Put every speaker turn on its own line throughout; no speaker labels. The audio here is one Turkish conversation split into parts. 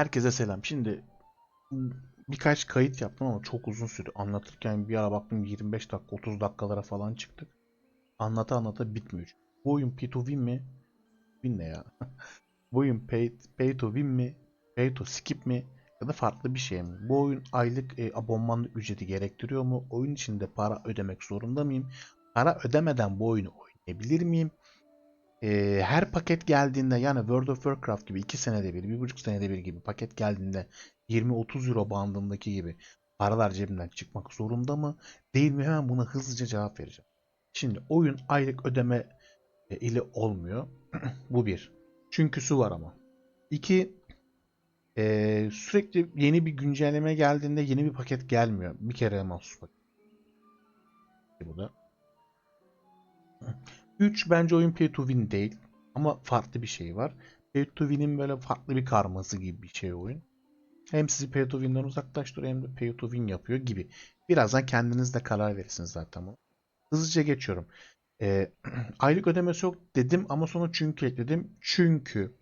Herkese selam. Şimdi birkaç kayıt yaptım ama çok uzun sürdü. Anlatırken bir ara baktım 25 dakika 30 dakikalara falan çıktık. Anlata anlata bitmiyor. Bu oyun pay to win mi? Win ne ya? Bu oyun pay, pay to win mi? Pay to skip mi? Ya da farklı bir şey mi? Bu oyun aylık e, abonmanlık ücreti gerektiriyor mu? Oyun içinde para ödemek zorunda mıyım? Para ödemeden bu oyunu oynayabilir miyim? Ee, her paket geldiğinde yani World of Warcraft gibi 2 senede bir, 1,5 senede bir gibi paket geldiğinde 20-30 euro bandındaki gibi paralar cebimden çıkmak zorunda mı? Değil mi? Hemen buna hızlıca cevap vereceğim. Şimdi oyun aylık ödeme e, ile olmuyor. Bu bir. Çünküsü var ama. İki, e, sürekli yeni bir güncelleme geldiğinde yeni bir paket gelmiyor. Bir kere mahsus paket. Bu da. 3 bence oyun pay to win değil. Ama farklı bir şey var. Pay to win'in böyle farklı bir karması gibi bir şey oyun. Hem sizi pay to win'den uzaklaştırıyor hem de pay to win yapıyor gibi. Birazdan kendiniz de karar verirsiniz zaten bunu. Hızlıca geçiyorum. Ee, aylık ödemesi yok dedim ama sonra çünkü ekledim. Çünkü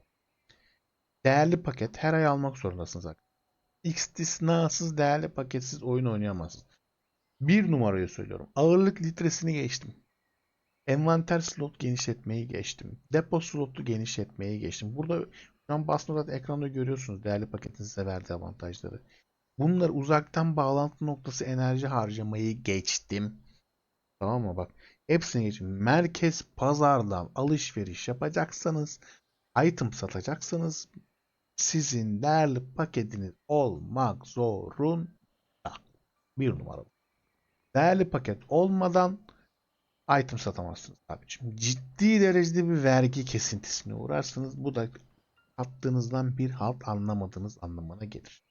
değerli paket her ay almak zorundasınız zaten. İstisnasız değerli paketsiz oyun oynayamazsınız. Bir numarayı söylüyorum. Ağırlık litresini geçtim. Envanter slot genişletmeyi geçtim. Depo slotu genişletmeyi geçtim. Burada şu an basma zaten ekranda görüyorsunuz değerli paketin size verdiği avantajları. Bunlar uzaktan bağlantı noktası enerji harcamayı geçtim. Tamam mı? Bak hepsini geçtim. Merkez pazardan alışveriş yapacaksanız item satacaksanız sizin değerli paketiniz olmak zorunda. Bir numara. Değerli paket olmadan item satamazsınız abicim. Ciddi derecede bir vergi kesintisine uğrarsınız. Bu da attığınızdan bir halt anlamadığınız anlamına gelir.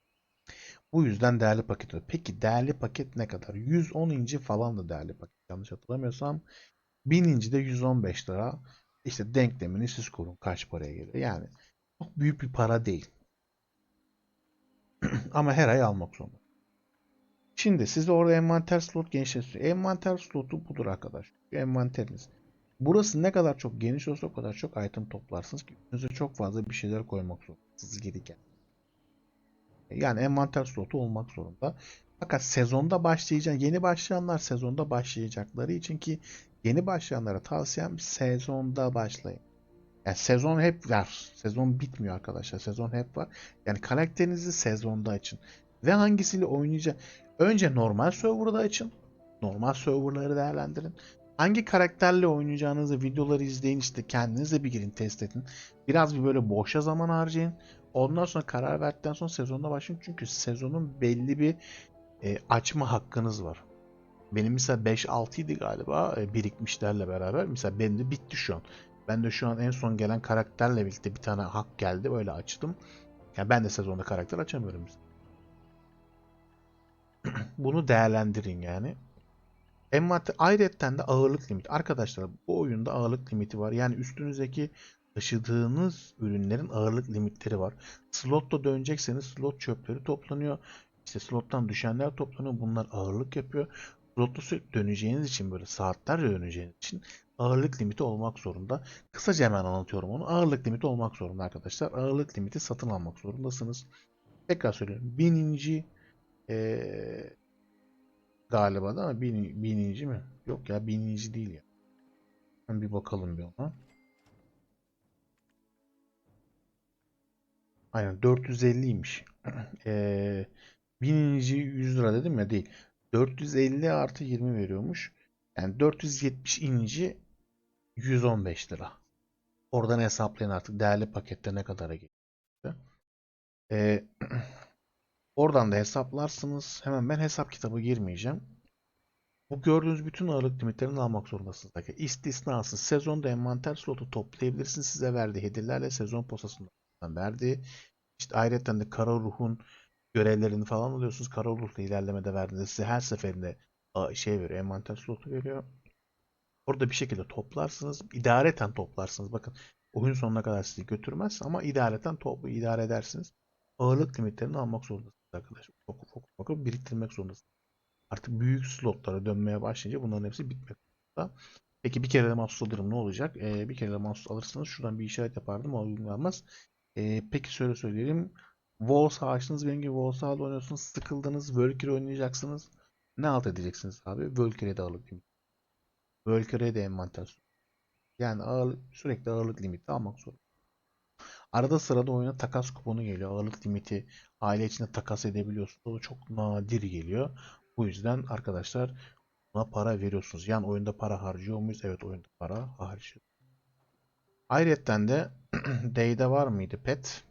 Bu yüzden değerli paket. Peki değerli paket ne kadar? 110 inci falan da değerli paket. Yanlış hatırlamıyorsam 1000 inci de 115 lira. İşte denklemini siz kurun kaç paraya geliyor. Yani çok büyük bir para değil. Ama her ay almak zorunda. Şimdi size orada envanter slot genişletiyor. Envanter slotu budur arkadaş. Envanteriniz. Burası ne kadar çok geniş olsa o kadar çok item toplarsınız ki önünüze çok fazla bir şeyler koymak zorundasınız gereken. Yani envanter slotu olmak zorunda. Fakat sezonda başlayacak yeni başlayanlar sezonda başlayacakları için ki yeni başlayanlara tavsiyem sezonda başlayın. Yani sezon hep var. Sezon bitmiyor arkadaşlar. Sezon hep var. Yani karakterinizi sezonda açın. Ve hangisiyle oynayacak? Önce normal serverda açın. Normal serverları değerlendirin. Hangi karakterle oynayacağınızı videoları izleyin işte kendiniz de bir girin test edin. Biraz bir böyle boşa zaman harcayın. Ondan sonra karar verdikten sonra sezonda başlayın. Çünkü sezonun belli bir e, açma hakkınız var. Benim mesela 5-6 idi galiba e, birikmişlerle beraber. Mesela benim de bitti şu an. Ben de şu an en son gelen karakterle birlikte bir tane hak geldi. Böyle açtım. Yani ben de sezonda karakter açamıyorum. Bunu değerlendirin yani. Envanter ayrıyetten de ağırlık limiti. Arkadaşlar bu oyunda ağırlık limiti var. Yani üstünüzdeki taşıdığınız ürünlerin ağırlık limitleri var. Slotta dönecekseniz slot çöpleri toplanıyor. İşte slottan düşenler toplanıyor. Bunlar ağırlık yapıyor. Slotta sürekli döneceğiniz için böyle saatlerce döneceğiniz için ağırlık limiti olmak zorunda. Kısaca hemen anlatıyorum onu. Ağırlık limiti olmak zorunda arkadaşlar. Ağırlık limiti satın almak zorundasınız. Tekrar söylüyorum. Bininci ee, galiba da ama bin, bininci mi? Yok ya bininci değil ya. Hemen bir bakalım bir ona. Aynen 450'ymiş. ee, bininci 100 lira dedim ya değil. 450 artı 20 veriyormuş. Yani 470 inci 115 lira. Oradan hesaplayın artık değerli pakette ne kadara geliyor. Ee, oradan da hesaplarsınız. Hemen ben hesap kitabı girmeyeceğim. Bu gördüğünüz bütün ağırlık limitlerini almak zorundasınız. İstisnasız sezonda envanter slotu toplayabilirsiniz. Size verdiği hediyelerle sezon posasından verdiği. İşte ayrıca de kara ruhun görevlerini falan alıyorsunuz. Kara ruhla ilerlemede verdiğinde size her seferinde şey veriyor. Envanter slotu veriyor. Orada bir şekilde toplarsınız. İdareten toplarsınız. Bakın oyun sonuna kadar sizi götürmez ama idareten toplu idare edersiniz. Ağırlık limitlerini almak zorundasınız arkadaşlar. Çok ufak ufak biriktirmek zorundasınız. Artık büyük slotlara dönmeye başlayınca bunların hepsi bitmek zorunda. Peki bir kere de mahsus alırım ne olacak? Ee, bir kere de mahsus alırsanız şuradan bir işaret yapardım o uygulanmaz. Ee, peki şöyle söyleyelim. Warsaw açtınız benim gibi Warsaw'da oynuyorsunuz. Sıkıldınız. Valkyrie oynayacaksınız. Ne alt edeceksiniz abi? Valkyrie'de limiti. Valkyrie'de envanter. Yani ağırlık, sürekli ağırlık limiti almak zorunda. Arada sırada oyuna takas kuponu geliyor. Ağırlık limiti aile içinde takas edebiliyorsunuz. O çok nadir geliyor. Bu yüzden arkadaşlar buna para veriyorsunuz. Yani oyunda para harcıyor muyuz? Evet oyunda para harcıyoruz. Ayrıca de Day'de var mıydı pet?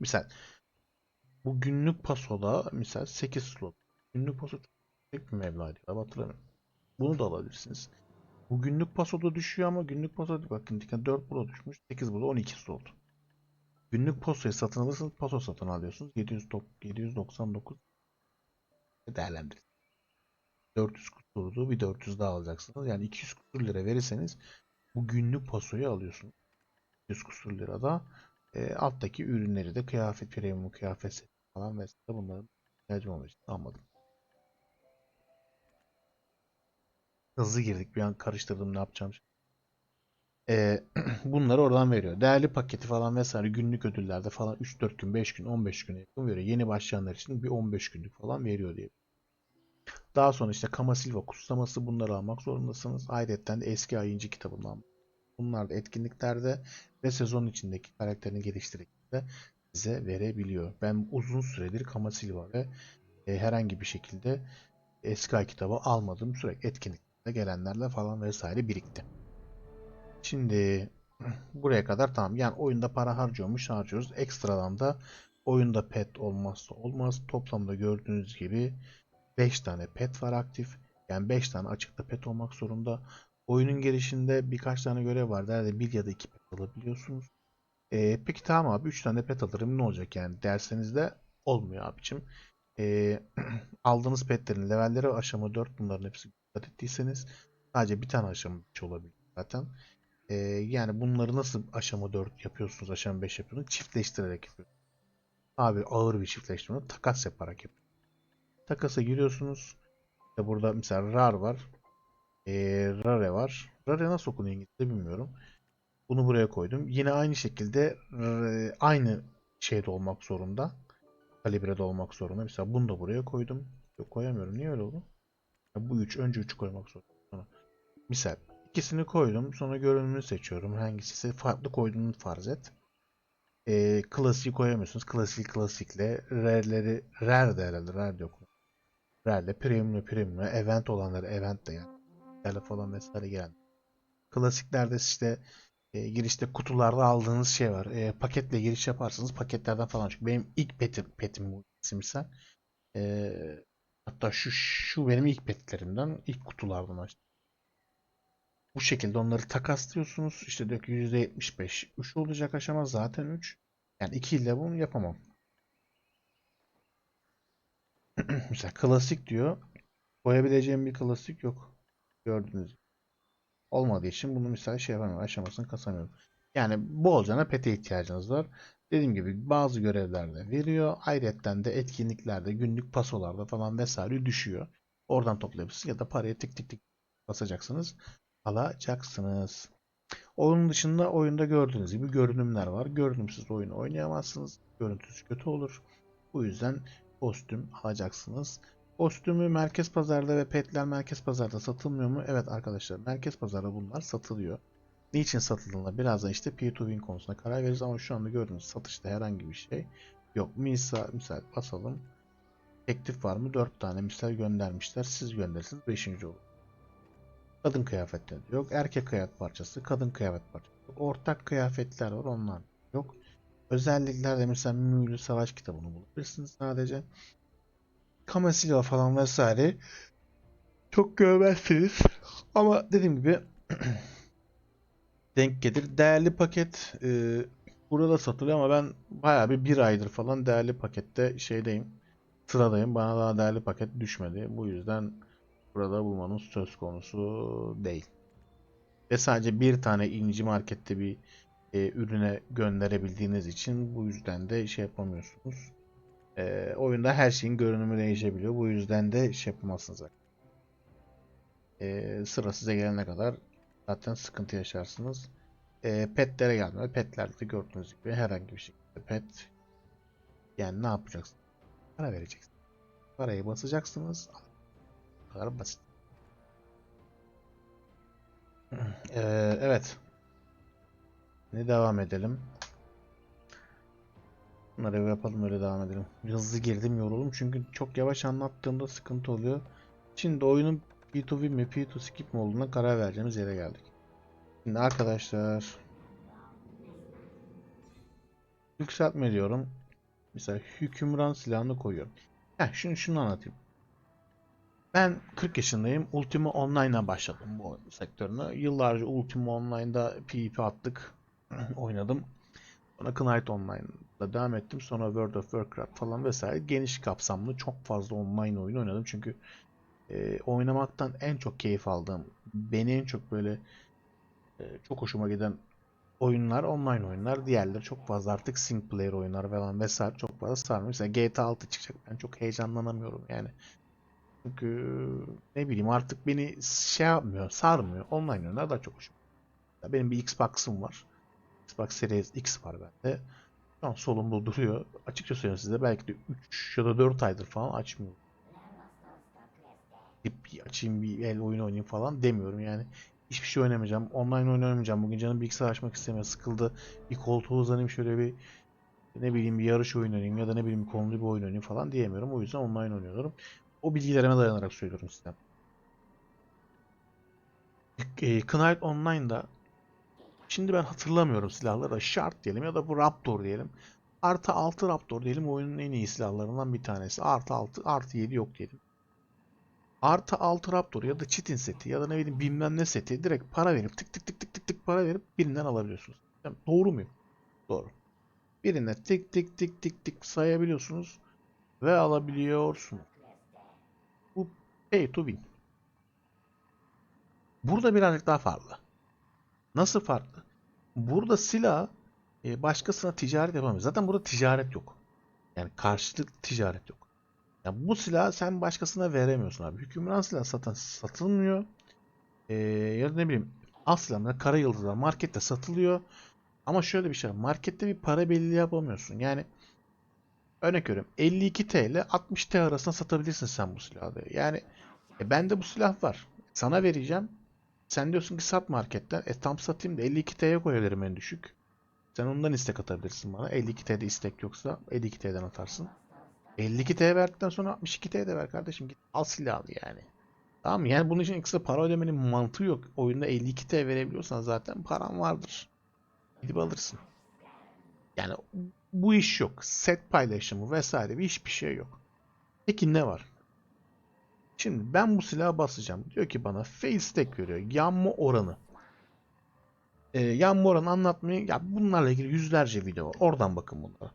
Misal bu günlük pasoda misal 8 slot. Günlük paso çok yüksek bir meblağ değil. Hatırlamıyorum. Bunu da alabilirsiniz. Bu günlük pasoda düşüyor ama günlük pasoda bakın dikkat 4 burada düşmüş. 8 burada 12 slot. Günlük pasoyu satın alırsanız paso satın alıyorsunuz. 700 799 değerlendirin. 400 kusurdu. Bir 400 daha alacaksınız. Yani 200 kusur lira verirseniz bu günlük pasoyu alıyorsunuz. 100 kusur lirada e, alttaki ürünleri de kıyafet, premium kıyafet falan vesaire bunların ihtiyacım olmuş. Almadım. Hızlı girdik. Bir an karıştırdım ne yapacağım. E, bunları oradan veriyor. Değerli paketi falan vesaire günlük ödüllerde falan 3-4 gün, 5 gün, 15 güne yakın veriyor. Yeni başlayanlar için bir 15 günlük falan veriyor diye. Daha sonra işte Kama Silva kutsaması bunları almak zorundasınız. Ayrıca de eski ayıncı kitabından. Bunlar da etkinliklerde ve sezon içindeki karakterini geliştirdikçe size verebiliyor. Ben uzun süredir Kama Silva ve e, herhangi bir şekilde eski ay kitabı almadım. Sürekli etkinliklerde gelenlerle falan vesaire birikti. Şimdi buraya kadar tamam. Yani oyunda para harcıyormuş harcıyoruz. Ekstradan da oyunda pet olmazsa olmaz. Toplamda gördüğünüz gibi 5 tane pet var aktif. Yani 5 tane açıkta pet olmak zorunda. Oyunun gelişinde birkaç tane görev var. Derdi bir ya da iki pet alabiliyorsunuz. Ee, peki tamam abi 3 tane pet alırım ne olacak yani derseniz de olmuyor abicim. Ee, aldığınız petlerin levelleri aşama 4 bunların hepsi dikkat ettiyseniz sadece bir tane aşama 5 olabilir zaten. Ee, yani bunları nasıl aşama 4 yapıyorsunuz aşama 5 yapıyorsunuz çiftleştirerek yapıyorsunuz. Abi ağır bir çiftleştirme takas yaparak yapıyorsunuz. Takasa giriyorsunuz. İşte burada mesela rar var. Ee, rare var. Rare nasıl okunuyor İngilizce bilmiyorum. Bunu buraya koydum. Yine aynı şekilde aynı şeyde olmak zorunda. Kalibrede olmak zorunda. Mesela bunu da buraya koydum. Yok koyamıyorum. Niye öyle oldu? Bu 3 önce 3 koymak zorunda. Misal ikisini koydum. Sonra görünümünü seçiyorum. Hangisi farklı koyduğunu farz et. E, klasiği koyamıyorsunuz. Klasik klasikle. Rare'leri rare de herhalde. Rare de yok. Rare, premium, premium, event olanları event de yani. Falan vesaire gelen. Klasiklerde işte e, girişte kutularda aldığınız şey var. E, paketle giriş yaparsınız paketlerden falan çıkıyor. Benim ilk petim, petim bu isimsel. E, hatta şu şu benim ilk petlerimden, ilk kutulardan açtım. Bu şekilde onları takaslıyorsunuz. İşte diyor ki %75 3 olacak aşama zaten 3. Yani 2 ile bunu yapamam. Mesela klasik diyor. Koyabileceğim bir klasik yok. Gördüğünüz gibi. Olmadığı için bunu mesela şey yapamıyorum. Aşamasını kasamıyorum. Yani bu olacağına pete ihtiyacınız var. Dediğim gibi bazı görevlerde veriyor. Ayrıca de etkinliklerde, günlük pasolarda falan vesaire düşüyor. Oradan toplayabilirsiniz ya da paraya tık tık tık basacaksınız. Alacaksınız. Onun dışında oyunda gördüğünüz gibi görünümler var. Görünümsüz oyunu oynayamazsınız. Görüntüsü kötü olur. Bu yüzden kostüm alacaksınız. Kostümü merkez pazarda ve petler merkez pazarda satılmıyor mu? Evet arkadaşlar merkez pazarda bunlar satılıyor. Niçin satıldığında birazdan işte P2Win konusuna karar veririz ama şu anda gördüğünüz satışta herhangi bir şey yok. Misal, misal basalım. Teklif var mı? 4 tane misal göndermişler. Siz gönderirsiniz 5. olur. Kadın kıyafetleri yok. Erkek kıyafet parçası, kadın kıyafet parçası. Ortak kıyafetler var onlar yok. Özelliklerde mesela Mühürlü Savaş kitabını bulabilirsiniz sadece. Kama Silva falan vesaire çok görmezsiniz. Ama dediğim gibi denk gelir. Değerli paket e, burada satılıyor ama ben bayağı bir bir aydır falan değerli pakette şeydeyim. Sıradayım. Bana daha değerli paket düşmedi. Bu yüzden burada bulmanız söz konusu değil. Ve sadece bir tane inci markette bir e, ürüne gönderebildiğiniz için bu yüzden de şey yapamıyorsunuz. E, oyunda her şeyin görünümü değişebiliyor. Bu yüzden de şey yapamazsınız. E, sıra size gelene kadar zaten sıkıntı yaşarsınız. e, petlere gelmiyor. Petlerde de gördüğünüz gibi herhangi bir şekilde pet yani ne yapacaksın? Para vereceksin. Parayı basacaksınız. Bu basit. Ee, evet. Ne devam edelim? Bunları yapalım öyle devam edelim. Hızlı girdim yoruldum çünkü çok yavaş anlattığımda sıkıntı oluyor. Şimdi oyunun P2V mi P2 skip mi olduğuna karar vereceğimiz yere geldik. Şimdi arkadaşlar yükseltme diyorum. Mesela hükümran silahını koyuyorum. Heh, şunu şunu anlatayım. Ben 40 yaşındayım. Ultima Online'a başladım bu sektörüne. Yıllarca Ultima Online'da PvP attık. Oynadım. Sonra Knight Online'da devam ettim. Sonra World of Warcraft falan vesaire. Geniş kapsamlı çok fazla online oyun oynadım. Çünkü e, oynamaktan en çok keyif aldığım, beni en çok böyle e, çok hoşuma giden oyunlar online oyunlar. Diğerleri çok fazla artık single player oyunlar falan vesaire çok fazla sarmıyor. Mesela GTA 6 çıkacak. Ben çok heyecanlanamıyorum yani. Çünkü ne bileyim artık beni şey yapmıyor, sarmıyor. Online oyunlar daha çok hoşuma. gidiyor. Benim bir Xbox'ım var. Xbox Series X var bende. Şu an solumda duruyor. Açıkça söyleyeyim size belki de 3 ya da 4 aydır falan açmıyorum. Bir açayım bir el oyun oynayayım falan demiyorum yani. Hiçbir şey oynamayacağım. Online oyun oynamayacağım. Bugün canım bilgisayar açmak istemiyor. Sıkıldı. Bir koltuğa uzanayım şöyle bir ne bileyim bir yarış oyun oynayayım ya da ne bileyim konulu bir oyun oynayayım falan diyemiyorum. O yüzden online oynuyorum. O bilgilerime dayanarak söylüyorum size. E, Knight Online'da şimdi ben hatırlamıyorum silahları da Shark diyelim ya da bu Raptor diyelim. Artı 6 Raptor diyelim oyunun en iyi silahlarından bir tanesi. Artı 6 artı 7 yok diyelim. Artı 6 Raptor ya da Chitin seti ya da ne bileyim bilmem ne seti direkt para verip tık tık tık tık tık tık para verip birinden alabiliyorsunuz. Yani doğru muyum? Doğru. Birine tık tık tık tık tık sayabiliyorsunuz ve alabiliyorsunuz. Bu pay to win. Burada birazcık daha farklı. Nasıl farklı? Burada silah e, başkasına ticaret yapamıyor. Zaten burada ticaret yok. Yani karşılıklı ticaret yok. Yani bu silahı sen başkasına veremiyorsun abi. Hükümran silah satan satılmıyor. Ee, ya da ne bileyim az silahlar kara yıldızlar markette satılıyor. Ama şöyle bir şey. Markette bir para belli yapamıyorsun. Yani örnek veriyorum 52 TL 60 TL arasında satabilirsin sen bu silahı. Yani e, bende bu silah var. Sana vereceğim. Sen diyorsun ki sat marketten. E tam satayım da 52 TL'ye koyarım en düşük. Sen ondan istek atabilirsin bana. 52 TL'de istek yoksa 52 TL'den atarsın. 52 TL verdikten sonra 62 TL de ver kardeşim. Git al silahı yani. Tamam? Yani bunun için ekstra para ödemenin mantığı yok. Oyunda 52 TL verebiliyorsan zaten paran vardır. Gidip alırsın. Yani bu iş yok. Set paylaşımı vesaire bir hiçbir şey yok. Peki ne var? Şimdi ben bu silahı basacağım. Diyor ki bana fail stack veriyor. Yanma oranı. Ee, yanma oranı anlatmayı ya bunlarla ilgili yüzlerce video var. Oradan bakın bunlara.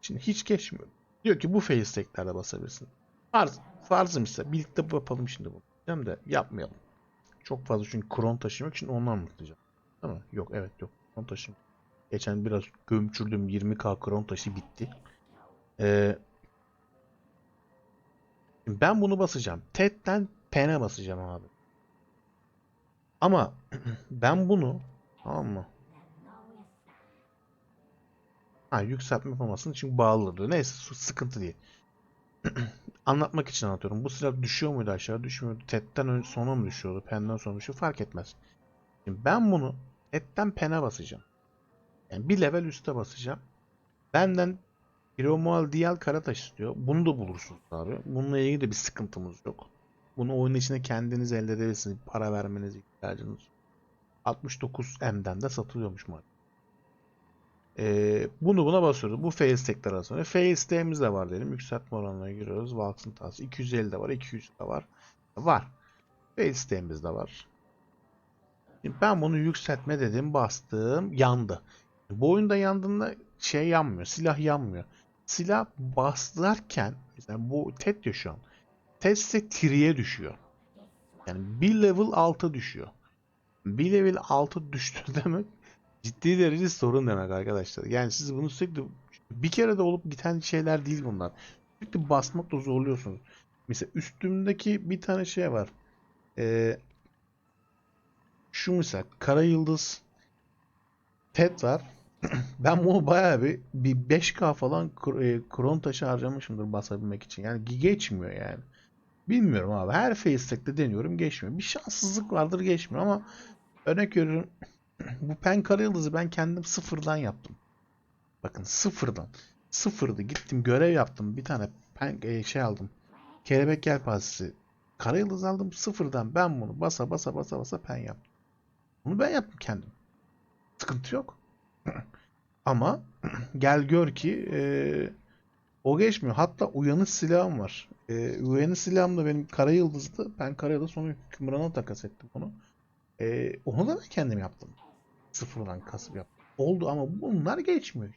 Şimdi hiç geçmiyor. Diyor ki bu fail stack'lerde basabilirsin. Farz, farzım ise birlikte yapalım şimdi bunu. Hem de yapmayalım. Çok fazla çünkü kron taşımak için ondan anlatacağım. Değil mi? Yok evet yok. Kron taşım. Geçen biraz gömçürdüm 20k kron taşı bitti. Ee, ben bunu basacağım. TED'den pen'e basacağım abi. Ama ben bunu tamam mı? Ha yükseltme yapamasın çünkü bağlıdır. Neyse sıkıntı değil. Anlatmak için anlatıyorum. Bu silah düşüyor muydu aşağı? Düşmüyordu. TED'den önce sona mı düşüyordu? Pen'den sonra düşüyor? Fark etmez. Şimdi ben bunu TED'den pen'e basacağım. Yani bir level üste basacağım. Benden Hiromual DL Karataş istiyor. Bunu da bulursunuz abi. Bununla ilgili de bir sıkıntımız yok. Bunu oyun içinde kendiniz elde edebilirsiniz. Para vermenize ihtiyacınız yok. 69M'den de satılıyormuş maalesef. Ee, bunu buna basıyoruz. Bu fail stack'ler arasında. Fail stack'imiz de var diyelim. Yükseltme oranına giriyoruz. Valk'ın tası. 250 de var. 200 de var. Var. Fail stack'imiz de var. Şimdi ben bunu yükseltme dedim. Bastım. Yandı. Bu oyunda yandığında şey yanmıyor. Silah yanmıyor. Silah bastırırken mesela bu TED diyor şu an. TED ise tiriye düşüyor. Yani bir level alta düşüyor. Bir level alta düştü demek ciddi derece sorun demek arkadaşlar. Yani siz bunu sürekli bir kere de olup giden şeyler değil bunlar. Sürekli basmakla zorluyorsunuz. Mesela üstümdeki bir tane şey var. Ee, şu mesela kara yıldız TED var. Ben bunu bayağı bir, bir 5K falan e, kron taşı harcamışımdır basabilmek için. Yani geçmiyor yani. Bilmiyorum abi. Her Facestack'te deniyorum geçmiyor. Bir şanssızlık vardır geçmiyor ama örnek veriyorum bu pen kara yıldızı ben kendim sıfırdan yaptım. Bakın sıfırdan. Sıfırdı. Gittim görev yaptım. Bir tane pen, e, şey aldım. Kelebek yelpazesi. Kara yıldız aldım sıfırdan. Ben bunu basa basa basa basa pen yaptım. Bunu ben yaptım kendim. Sıkıntı yok. Ama gel gör ki e, o geçmiyor. Hatta uyanış silahım var. E, uyanış silahım da benim kara yıldızdı. Ben kara yıldız sonra hükümrana takas ettim onu. E, onu da ben kendim yaptım. Sıfırdan kasıp yaptım. Oldu ama bunlar geçmiyor.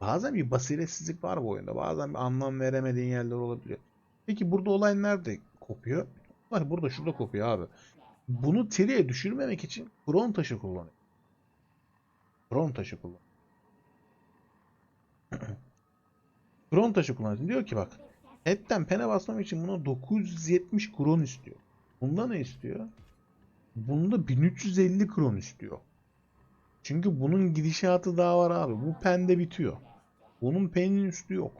Bazen bir basiretsizlik var bu oyunda. Bazen bir anlam veremediğin yerler olabiliyor. Peki burada olay nerede kopuyor? Olay burada şurada kopuyor abi. Bunu tiriye düşürmemek için kron taşı kullanıyor. Kron taşı kullan. kron taşı kullanıyor. Diyor ki bak. Head'den pene basmam için buna 970 kron istiyor. Bunda ne istiyor? Bunda 1350 kron istiyor. Çünkü bunun gidişatı daha var abi. Bu pende bitiyor. Bunun penin üstü yok.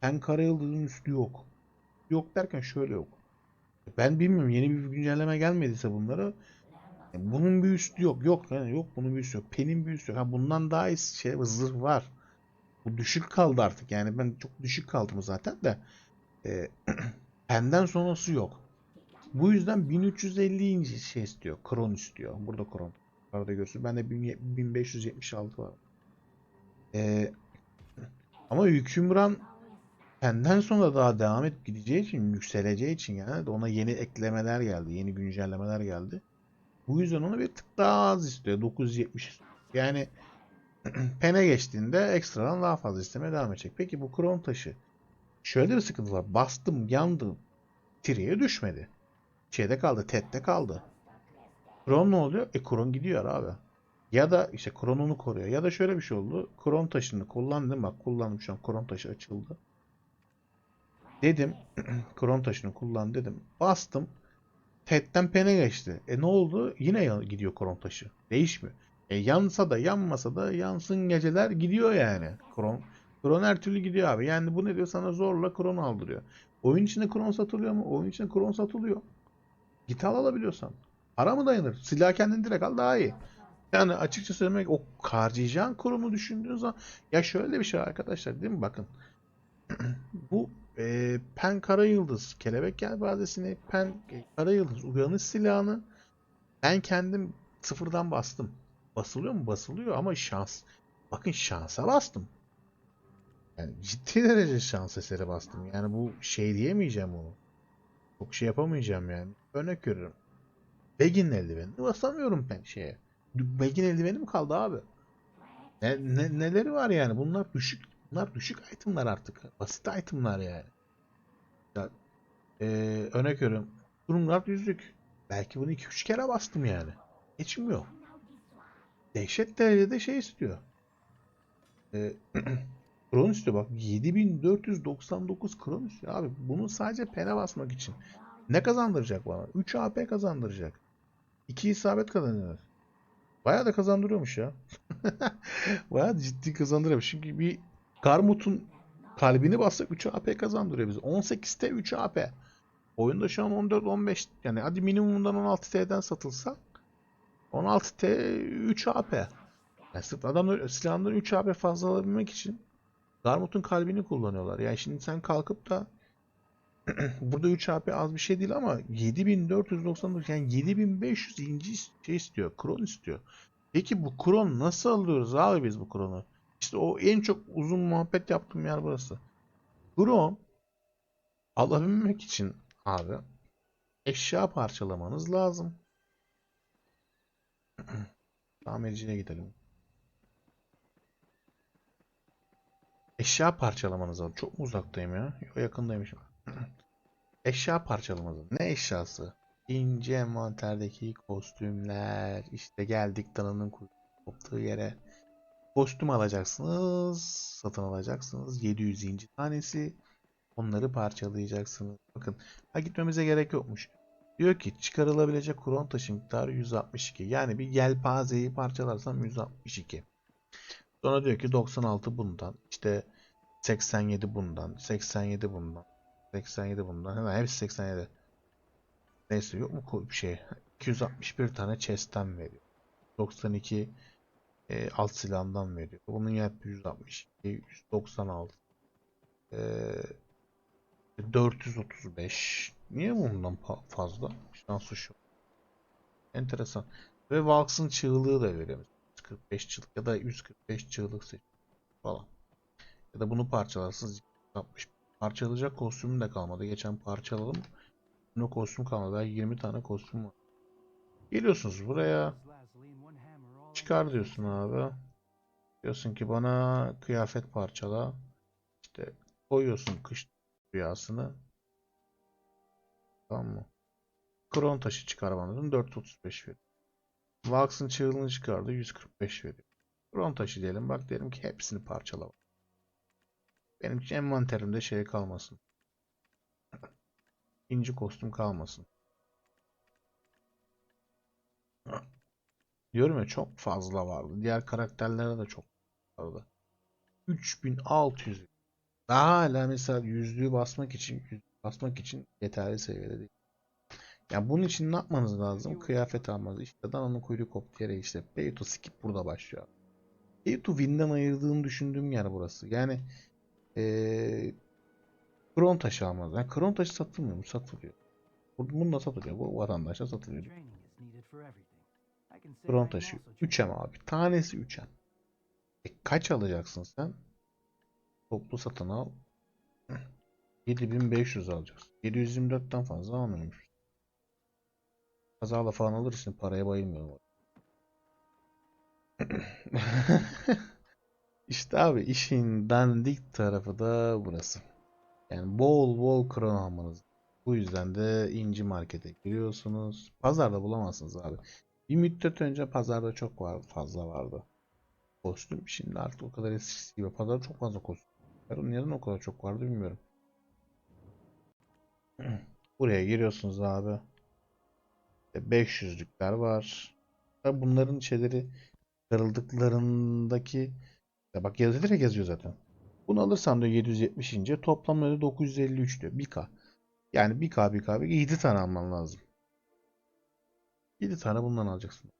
Pen karayıldızın üstü yok. Yok derken şöyle yok. Ben bilmiyorum yeni bir güncelleme gelmediyse bunlara e, bunun bir üstü yok. Yok yani yok bunun bir üstü yok. Penin bir üstü yok. Ha bundan daha iyi şey zırh var. Bu düşük kaldı artık. Yani ben çok düşük kaldım zaten de. E, penden sonrası yok. Bu yüzden 1350 inci şey istiyor. Kron istiyor. Burada kron. Arada görürsün. Bende 1576 var. E, ama hükümran Benden sonra daha devam et gideceği için, yükseleceği için yani ona yeni eklemeler geldi, yeni güncellemeler geldi. Bu yüzden onu bir tık daha az istiyor. 970. Yani pene geçtiğinde ekstradan daha fazla istemeye devam edecek. Peki bu kron taşı. Şöyle bir sıkıntı var. Bastım, yandı. Tiriye düşmedi. Şeyde kaldı, tette kaldı. Kron ne oluyor? E kron gidiyor abi. Ya da işte kronunu koruyor. Ya da şöyle bir şey oldu. Kron taşını kullandım. Bak kullandım şu an. Kron taşı açıldı. Dedim kron taşını kullan dedim. Bastım. Tet'ten pene geçti. E ne oldu? Yine gidiyor kron taşı. Değişmiyor. E yansa da yanmasa da yansın geceler gidiyor yani. Kron, kron her türlü gidiyor abi. Yani bu ne diyor? Sana zorla kron aldırıyor. Oyun içinde kron satılıyor mu? Oyun içinde kron satılıyor. Git al alabiliyorsan. Para mı dayanır? Silah kendin direkt al daha iyi. Yani açıkça söylemek o harcayacağın kurumu düşündüğün zaman ya şöyle bir şey arkadaşlar değil mi? Bakın. Bu e, Pen Kara Yıldız, Kelebek Yelpazesi'ni, Pen e, Kara Yıldız uyanış silahını ben kendim sıfırdan bastım. Basılıyor mu? Basılıyor ama şans. Bakın şansa bastım. Yani ciddi derece şans eseri bastım. Yani bu şey diyemeyeceğim onu. Çok şey yapamayacağım yani. Örnek veriyorum. Begin eldivenini basamıyorum ben şeye. Begin eldiveni mi kaldı abi? Ne, ne- neleri var yani? Bunlar düşük bunlar düşük itemlar artık. Basit itemlar yani. Ya, eee örnek veriyorum. Durumlar yüzlük. Belki bunu 2-3 kere bastım yani. Geçmiyor. Dehşet derecede şey istiyor. Eee kron istiyor bak. 7499 kron istiyor abi. Bunu sadece pene basmak için. Ne kazandıracak bana? 3 AP kazandıracak. 2 isabet kazanıyor. Bayağı da kazandırıyormuş ya. Bayağı ciddi kazandırıyormuş. Çünkü bir Karmut'un kalbini bassak 3 AP kazandırıyor bize. 18'te 3 AP. Oyunda şu an 14-15 yani hadi minimumdan 16T'den satılsa 16T 3 AP. Yani sırf adam silahından 3 AP fazla alabilmek için Garmut'un kalbini kullanıyorlar. Yani şimdi sen kalkıp da burada 3 AP az bir şey değil ama 7499 yani 7500 inci şey istiyor. Kron istiyor. Peki bu kron nasıl alıyoruz abi biz bu kronu? İşte o en çok uzun muhabbet yaptığım yer burası. Kron alabilmek için abi eşya parçalamanız lazım. Tamirciye gidelim. Eşya parçalamanız lazım. Çok mu uzaktayım ya? Yok yakındaymışım. Eşya parçalamanız lazım. Ne eşyası? İnce envanterdeki kostümler. İşte geldik dananın koptuğu yere. Kostüm alacaksınız. Satın alacaksınız. 700 inci tanesi. Onları parçalayacaksınız. Bakın. Ha gitmemize gerek yokmuş. Diyor ki çıkarılabilecek kron taşı miktarı 162. Yani bir yelpazeyi parçalarsam 162. Sonra diyor ki 96 bundan. işte 87 bundan. 87 bundan. 87 bundan. Hemen hepsi 87. Neyse yok mu bir şey? 261 tane chest'ten veriyor. 92 e, alt silahından veriyor. Bunun yelpi 162, 196. E, 435. Niye bundan fazla? Şansı şu. Enteresan. Ve Valks'ın çığlığı da veriyor. 145 çığlık ya da 145 çığlık falan. Ya da bunu parçalarsınız 60. Parçalayacak kostümüm de kalmadı. Geçen parçaladım. Buna kostüm kalmadı. Daha 20 tane kostüm var. Geliyorsunuz buraya. Çıkar diyorsun abi. Diyorsun ki bana kıyafet parçala. İşte koyuyorsun kış rüyasını. Tamam mı? Kron taşı çıkar bana dedim. 435 veriyor. Vax'ın çığlığını çıkardı. 145 veriyor. Kron taşı diyelim. Bak derim ki hepsini parçala. Benim için envanterimde şey kalmasın. İnci kostüm kalmasın. Diyorum ya çok fazla vardı. Diğer karakterlere de çok vardı. 3600. Daha hala mesela yüzlüğü basmak için yüzlüğü basmak için yeterli seviyede değil. Yani bunun için ne yapmanız lazım? Kıyafet almanız. İşte dananın kuyruğu koptu yere işte. Pay to skip burada başlıyor. Pay to win'den ayırdığını düşündüğüm yer burası. Yani ee, kron taşı almanız. Yani kron taşı satılmıyor mu? Satılıyor. Bu- Bununla satılıyor. Bu vatandaşa satılıyor. Kron taşı 3M abi. Tanesi 3M. E kaç alacaksın sen? Toplu satın al. 7500 alacaksın. 724'ten fazla almıyormuş. Kazala falan alırsın paraya bayılmıyorum. İşte abi işin dandik tarafı da burası. Yani bol bol kron almanız. Bu yüzden de inci markete giriyorsunuz. Pazarda bulamazsınız abi. Bir müddet önce pazarda çok var, fazla vardı. Kostüm. Şimdi artık o kadar eskisi gibi. Pazarda çok fazla kostüm. var. Neden o kadar çok vardı bilmiyorum. Buraya giriyorsunuz abi. 500'lükler var. Tabii Bunların şeyleri kırıldıklarındaki ya bak yazı direkt yazıyor zaten. Bunu alırsan diyor 770 ince toplam öyle 953 diyor. 1K. Yani 1K 1K 7 tane alman lazım. 7 tane bundan alacaksın.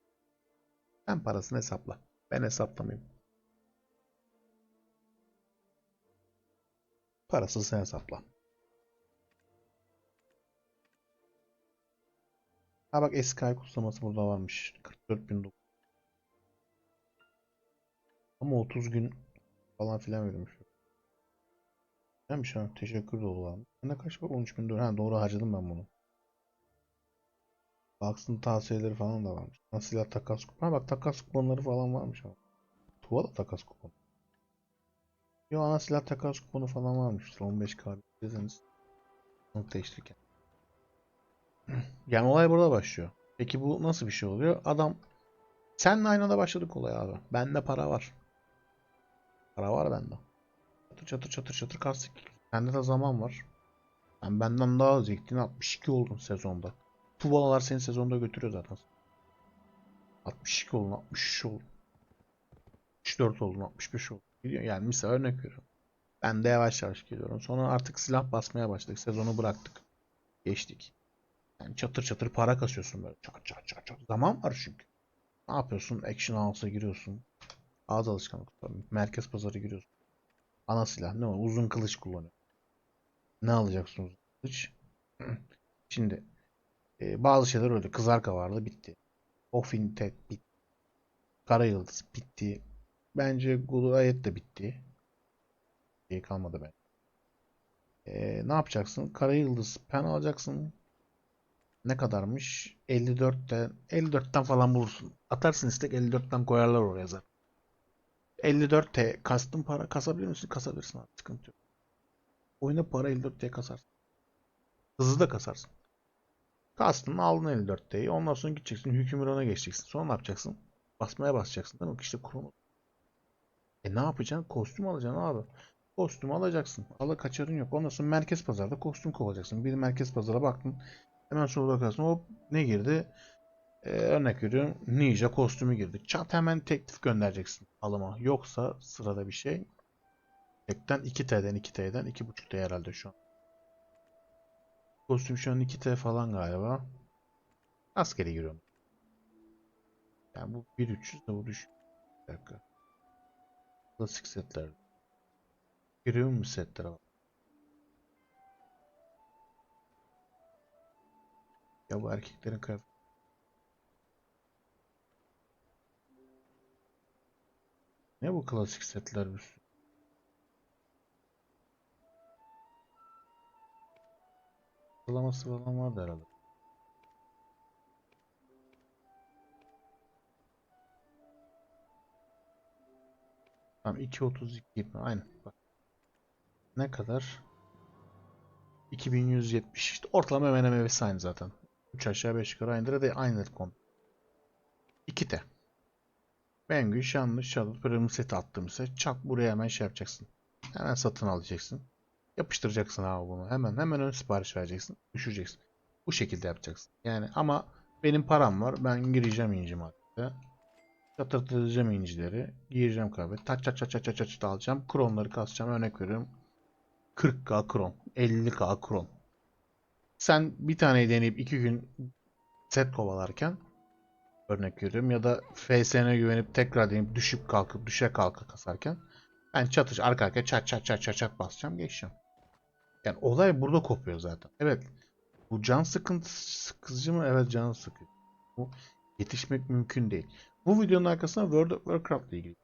Sen parasını hesapla. Ben hesaplamayayım. Parasını sen hesapla. Ha bak eski ay kutlaması burada varmış. 44.900. Ama 30 gün falan filan verilmiş. Neymiş ha? Teşekkür dolu var. Ne kaç var? 13 bin. Ha doğru harcadım ben bunu. Box'ın tavsiyeleri falan da varmış. Nasıl takas kupon. Bak takas kuponları falan varmış ama. Tuvala takas kuponu. Yo ana silah takas kuponu falan varmış. 15k deseniz. Onu değiştirirken. Yani olay burada başlıyor. Peki bu nasıl bir şey oluyor? Adam senle aynı anda başladık olay abi. Bende para var. Para var bende. Çatır çatır çatır çatır kastık. Bende de zaman var. Ben benden daha az ektiğin 62 oldun sezonda. Tuvalalar seni sezonda götürüyor zaten. 62 oldun, 63 oldun. 64 oldun, 65 oldun. Biliyor Yani misal örnek veriyorum. Ben de yavaş yavaş geliyorum. Sonra artık silah basmaya başladık. Sezonu bıraktık. Geçtik. Yani çatır çatır para kasıyorsun böyle. Çat çat çat çat. Zaman var çünkü. Ne yapıyorsun? Action House'a giriyorsun. Ağız alışkanlıkları. Merkez pazarı giriyorsun. Ana silah ne var? Uzun kılıç kullanıyor. Ne alacaksın uzun kılıç? Şimdi e, bazı şeyler öyle. Kızarka vardı bitti. Ofin Ted bitti. Kara Yıldız bitti. Bence Goliath de bitti. Şey kalmadı ben. E, ne yapacaksın? Kara Yıldız pen alacaksın. Ne kadarmış? 54'ten 54'ten falan bulursun. Atarsın istek 54'ten koyarlar oraya zaten. 54T kastın para kasabilir misin? Kasabilirsin abi. Sıkıntı yok. Oyuna para 54T kasarsın. Hızlı da kasarsın. Kastın aldın 54T'yi. Ondan sonra gideceksin. Hükümrana geçeceksin. Sonra ne yapacaksın? Basmaya basacaksın. Değil mi? İşte krono. E ne yapacaksın? Kostüm alacaksın abi. Kostüm alacaksın. Ala kaçarın yok. Ondan sonra merkez pazarda kostüm kovacaksın. Bir merkez pazara baktın. Hemen sola bakarsın. Hop ne girdi? Ee, örnek veriyorum. Ninja kostümü girdi. Çat hemen teklif göndereceksin alıma. Yoksa sırada bir şey. Tekten 2T'den 2T'den 2.5T herhalde şu an. Kostüm şu an 2T falan galiba. Askere giriyorum. Yani bu 1300 de bu düşük. Bir dakika. Klasik setler. Giriyor mu setlere bak. Ya bu erkeklerin kıyafeti. Ne bu klasik setler bir? Sıralaması falan vardı herhalde. Tamam 2.32 aynen bak. Ne kadar? 2170 işte ortalama hemen hemen aynı zaten. 3 aşağı 5 yukarı aynıdır de aynıdır konu. 2 de. Bengü, Şanlı, Shadow, Premium set attığım set çat buraya hemen şey yapacaksın. Hemen satın alacaksın. Yapıştıracaksın abi bunu. Hemen hemen ön sipariş vereceksin. Düşüreceksin. Bu şekilde yapacaksın. Yani ama benim param var. Ben gireceğim inci markete. Çatırtacağım incileri. Gireceğim kahve. Taç çat çat çat çat çat alacağım. Kronları kasacağım. Örnek veriyorum. 40k kron. 50k kron. Sen bir taneyi deneyip 2 gün set kovalarken örnek veriyorum ya da FSN'e güvenip tekrar deneyip düşüp kalkıp düşe kalkıp kasarken ben çatış arka arkaya çat çat çat çat çat basacağım geçeceğim. Yani olay burada kopuyor zaten. Evet. Bu can sıkıntısı sıkıcı mı? Evet can sıkıcı. Bu yetişmek mümkün değil. Bu videonun arkasına World of Warcraft ile ilgili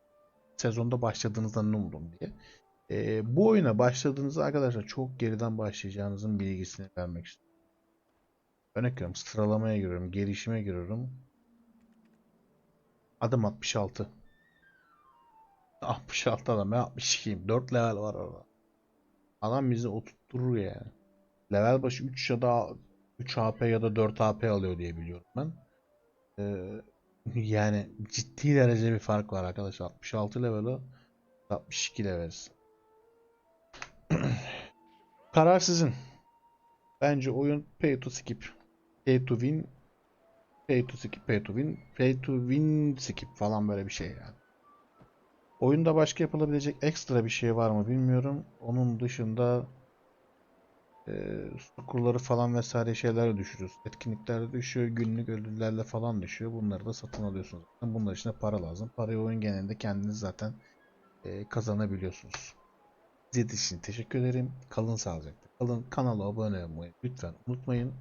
sezonda başladığınızda ne oldum diye. Ee, bu oyuna başladığınızda arkadaşlar çok geriden başlayacağınızın bilgisini vermek istiyorum. Örnek veriyorum sıralamaya giriyorum, gelişime giriyorum. Adım 66. 66 adam ben 62'yim. 4 level var orada. Adam bizi oturtturur yani. Level başı 3 ya da 3 HP ya da 4 HP alıyor diye biliyorum ben. Ee, yani ciddi derece bir fark var arkadaşlar. 66 level'ı 62 levels. Karar sizin. Bence oyun pay to skip. Pay to win. Pay to skip, pay to win. Pay to win skip falan böyle bir şey yani. Oyunda başka yapılabilecek ekstra bir şey var mı bilmiyorum. Onun dışında e, skorları falan vesaire şeyler düşürüyoruz. Etkinlikler düşüyor, günlük ödüllerle falan düşüyor. Bunları da satın alıyorsunuz. Bunlar için de para lazım. Parayı oyun genelinde kendiniz zaten e, kazanabiliyorsunuz. İzlediğiniz için teşekkür ederim. Kalın sağlıcakla. Kalın kanala abone olmayı lütfen unutmayın.